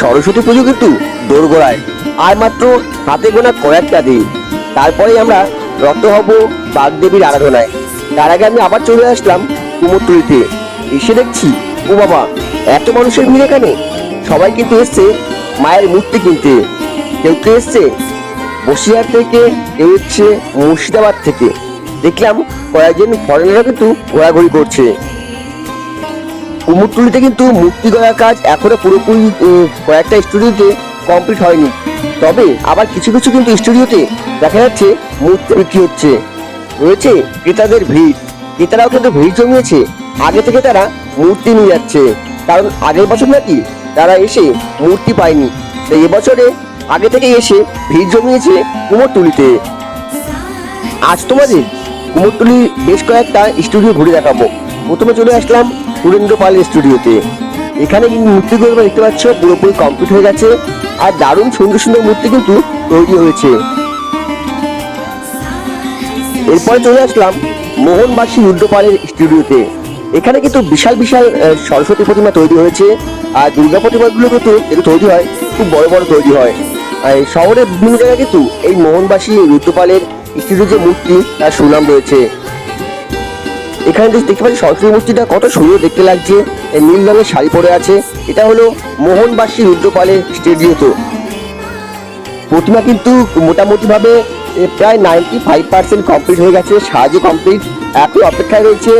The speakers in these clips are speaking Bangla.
সরস্বতী পুজো কিন্তু দোরগোড়ায়। আর মাত্র হাতে গোনা কয়েকটা দিন। তারপরে আমরা রত হব বাগদেবীর আরাধনায়। তার আগে আমি আবার চলে আসলাম কুমোরটুলিতে এসে দেখছি, ও বাবা, এত মানুষের ভিড় এখানে। সবাই কিন্তু এসছে মায়ের মূর্তি কিনতে। কেউ কেউ এসছে বসিরহাট থেকে, কেউ এসছে মুর্শিদাবাদ থেকে। দেখলাম কয়েকজন ফরেনারও কিন্তু ঘোরাঘুরি করছে। কুমোরটুলিতে কিন্তু মূর্তি গড়ার কাজ এখনও পুরোপুরি কয়েকটা স্টুডিওতে কমপ্লিট হয়নি। তবে আবার কিছু কিছু কিন্তু স্টুডিওতে দেখা যাচ্ছে মূর্তি বিক্রি হচ্ছে। রয়েছে ক্রেতাদের ভিড়। ক্রেতারাও কিন্তু ভিড় জমিয়েছে। আগে থেকে তারা মূর্তি নিয়ে যাচ্ছে। কারণ আগের বছর নাকি তারা এসে মূর্তি পায়নি। তাই এবছরে আগে থেকে এসে ভিড় জমিয়েছে কুমোরটুলিতে। আজ তোমাদের কুমোরটুলি বেশ কয়েকটা স্টুডিও ঘুরে দেখাবো। প্রথমে চলে আসলাম সুরেন্দ্র পালের স্টুডিওতে। এখানে কিন্তু মূর্তিগুলো তোমরা দেখতে পাচ্ছ, পুরোপুরি কমপ্লিট হয়ে গেছে। আর দারুণ সুন্দর সুন্দর মূর্তি কিন্তু তৈরি হয়েছে। এরপরে চলে আসলাম মোহনবাসী রুদ্রপালের স্টুডিওতে। এখানে কিন্তু বিশাল বিশাল সরস্বতী প্রতিমা তৈরি হয়েছে। আর দুর্গা প্রতিমাগুলো কিন্তু একটু তৈরি হয়, খুব বড় বড় তৈরি হয়। আর শহরের বিভিন্ন জায়গায় কিন্তু এই মোহনবাসী রুদ্রপালের স্টুডিও যে মূর্তি, তার সুনাম রয়েছে। এখানে দেখতে পাচ্ছি সরস্বতী মূর্তিটা কত সুন্দর দেখতে লাগছে। নীল রঙের শাড়ি পরে আছে। এটা হলো মোহনবাসী রুদ্রপালের স্টুডিও তো। প্রতিমা কিন্তু মোটামুটি ভাবে প্রায় নাইনটি ফাইভ পার্সেন্ট কমপ্লিট হয়ে গেছে। সাহায্য কমপ্লিট এখন অপেক্ষায় রয়েছে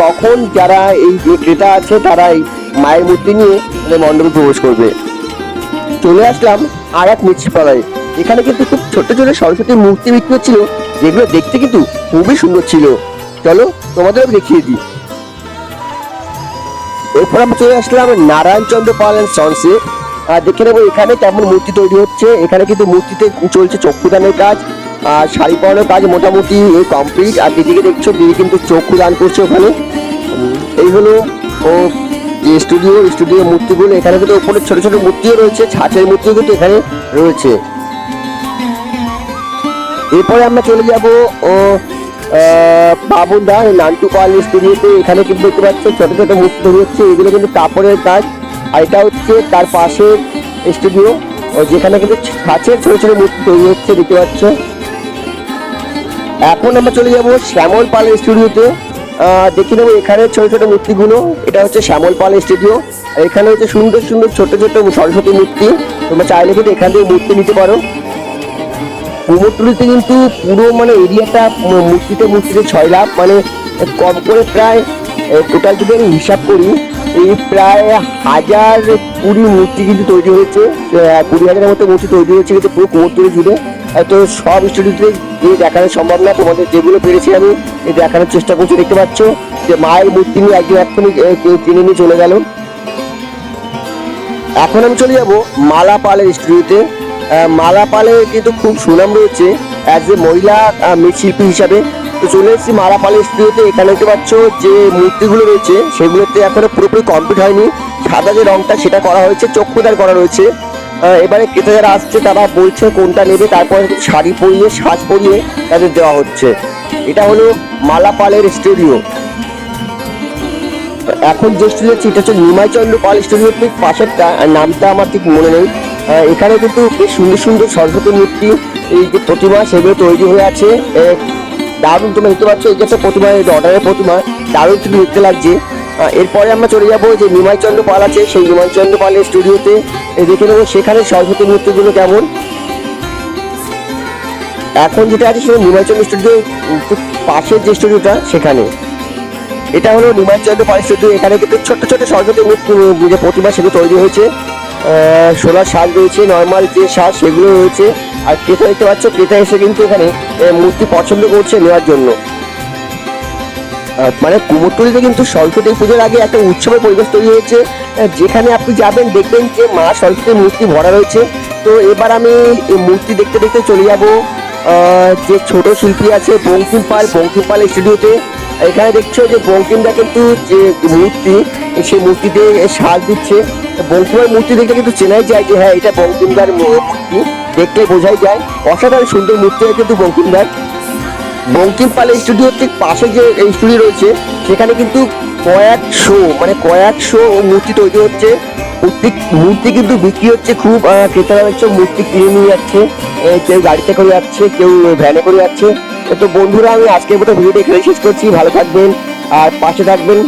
কখন যারা এই যে ক্রেতা আছে, তারা এই মায়ের মূর্তি নিয়ে মণ্ডপে প্রবেশ করবে। চলে আসলাম আর এক মিষ্টিপাড়ায় এখানে কিন্তু খুব ছোট ছোট সরস্বতী মূর্তি বিক্রি হচ্ছিল। যেগুলো দেখতে কিন্তু খুবই সুন্দর ছিল। চলো তোমাদের দেখিয়ে দিই। এরপর আমরা চলে আসলাম নারায়ণ চন্দ্র পাল অ্যান্ড সন্সে আর দেখে নেব এখানে কেমন মূর্তি তৈরি হচ্ছে। এখানে কিন্তু মূর্তিতে চলছে চক্ষুদানের কাজ, আর শাড়ি পরানোর কাজ মোটামুটি এই কমপ্লিট আর দিদিকে দেখছ, দিদি কিন্তু চক্ষু দান করছে ওখানে। এই হলো ও যে স্টুডিও স্টুডিও মূর্তিগুলো। এখানে কিন্তু ওপরে ছোট ছোট মূর্তিও রয়েছে, ছাঁচের মূর্তিও কিন্তু এখানে রয়েছে। এরপরে আমরা চলে যাব ও বাবুদা নান্টু পাল স্টুডিওতে এখানে কিন্তু দেখতে পাচ্ছ ছোট ছোট মূর্তি তৈরি হচ্ছে, এগুলো কিন্তু কাপড়ের কাজ। আর এটা হচ্ছে তার পাশে স্টুডিও যেখানে কিন্তু ছাঁচের ছোট ছোট মূর্তি তৈরি হচ্ছে, দেখতে পাচ্ছ। এখন আমরা চলে যাব শ্যামল পালের স্টুডিওতে। দেখে নেব এখানে ছোট ছোট মূর্তিগুলো, এটা হচ্ছে শ্যামল পাল স্টুডিও। এখানে হচ্ছে সুন্দর সুন্দর ছোট ছোট সরস্বতী মূর্তি, তোমরা চাইলে কিন্তু এখান থেকে মূর্তি নিতে পারো। কুমোরটুলিতে কিন্তু পুরো মানে এরিয়াটা মূর্তিতে মূর্তিতে ছয় লাখ মানে কম করে প্রায় টোটাল যদি আমি হিসাব করি, এই প্রায় হাজার কুড়ি মূর্তি কিন্তু তৈরি হয়েছে কুড়ি হাজারের মতো মূর্তি তৈরি হয়েছে কিন্তু পুরো কুমোরটুলি জুড়ে। তো সব স্টুডিওতে গিয়ে দেখানো সম্ভব না, তোমাদের যেগুলো পেরেছি আমি দেখানোর চেষ্টা করছি, দেখতে পাচ্ছ যে মায়ের মূর্তি নিয়ে একদিন এক্ষুনি কিনে নিয়ে চলে গেল। এখন আমি চলে যাব মালা পালের স্টুডিওতে মালা পালের কিন্তু খুব সুনাম রয়েছে অ্যাজ এ মহিলা মৃৎশিল্পী হিসাবে। তো চলে এসেছি মালা পালের স্টুডিওতে এখানে দেখতে পাচ্ছ যে মূর্তিগুলো রয়েছে, সেগুলোতে এখনও পুরোপুরি কমপ্লিট হয়নি। সাদা যে রংটা সেটা করা হয়েছে, চক্ষুদার করা রয়েছে। এবারে ক্রেতা যারা আসছে, তারা বলছে কোনটা নেবে, তারপরে শাড়ি পরিয়ে, সাজ পরিয়ে তাদের দেওয়া হচ্ছে। এটা হলো মালা পালের স্টুডিও এখন যে স্টুডিও হচ্ছে এটা হচ্ছে নিমাইচন্দ্র পাল স্টুডিওর ঠিক পাশেরটা। নামটা আমার ঠিক মনে নেই। এখানে কিন্তু বেশ সুন্দর সুন্দর সরস্বতী মূর্তি, এই যে প্রতিমা সেগুলো তৈরি হয়ে আছে। দারুণ তোমরা দেখতে পাচ্ছ এই যে একটা প্রতিমা অর্ডারের প্রতিমা, দারুণ কিন্তু দেখতে লাগছে। এরপরে আমরা চলে যাব যে নিমাইচন্দ্র পাল আছে, সেই নিমাইচন্দ্র পালের স্টুডিওতে। দেখে নেব সেখানে সরস্বতী মূর্তিগুলো কেমন। এখন যেটা আছে সেটা নিমাইচন্দ্র স্টুডিও পাশের যে স্টুডিওটা, সেখানে। এটা হলো নিমাইচন্দ্র পাল স্টুডিও, এখানে কিন্তু ছোট্ট ছোট্ট সরস্বতী মূর্তি, যে প্রতিমা সেগুলো তৈরি হয়েছে। সোলার সাজ রয়েছে নর্মাল যে সাজ সেগুলো রয়েছে। আর ক্রেতা দেখতে পাচ্ছ, ক্রেতা এসে কিন্তু এখানে মূর্তি পছন্দ করছে নেওয়ার জন্য। মানে কুমোরটুলিতে কিন্তু সরস্বতী পুজোর আগে একটা উৎসবের পরিবেশ তৈরি হয়েছে। যেখানে আপনি যাবেন, দেখবেন যে মা সরস্বতীর মূর্তি ভরা রয়েছে। তো এবার আমি এই মূর্তি দেখতে দেখতে চলে যাব। যে ছোট শিল্পী আছে বঙ্কিম পাল বঙ্কিম পাল স্টুডিওতে এখানে দেখছ যে বঙ্কিমদা কিন্তু যে মূর্তি সেই মূর্তিতে সার দিচ্ছে। বঙ্কিমের মূর্তি দেখলে কিন্তু চেনাই যায় যে হ্যাঁ এটা বঙ্কিমদার মূর্তি। দেখলে বোঝাই যায়। অসাধারণ সুন্দর মূর্তি হয় কিন্তু বঙ্কিমদার। বঙ্কিম পালের স্টুডিওর ঠিক পাশে যে স্টুডিও রয়েছে, সেখানে কিন্তু কয়েকশো মানে কয়েকশো মূর্তি তৈরি হচ্ছে। ঠিক মূর্তি কিন্তু বিক্রি হচ্ছে খুব ক্রেতারা হচ্ছে মূর্তি কিনে নিয়ে যাচ্ছে কেউ গাড়িতে করে যাচ্ছে, কেউ ভ্যানে করে যাচ্ছে। তো বন্ধুরা, আমি আজকের মতো ভিডিওটি এখানে শেষ করছি, ভালো থাকবেন, আর পাশে থাকবেন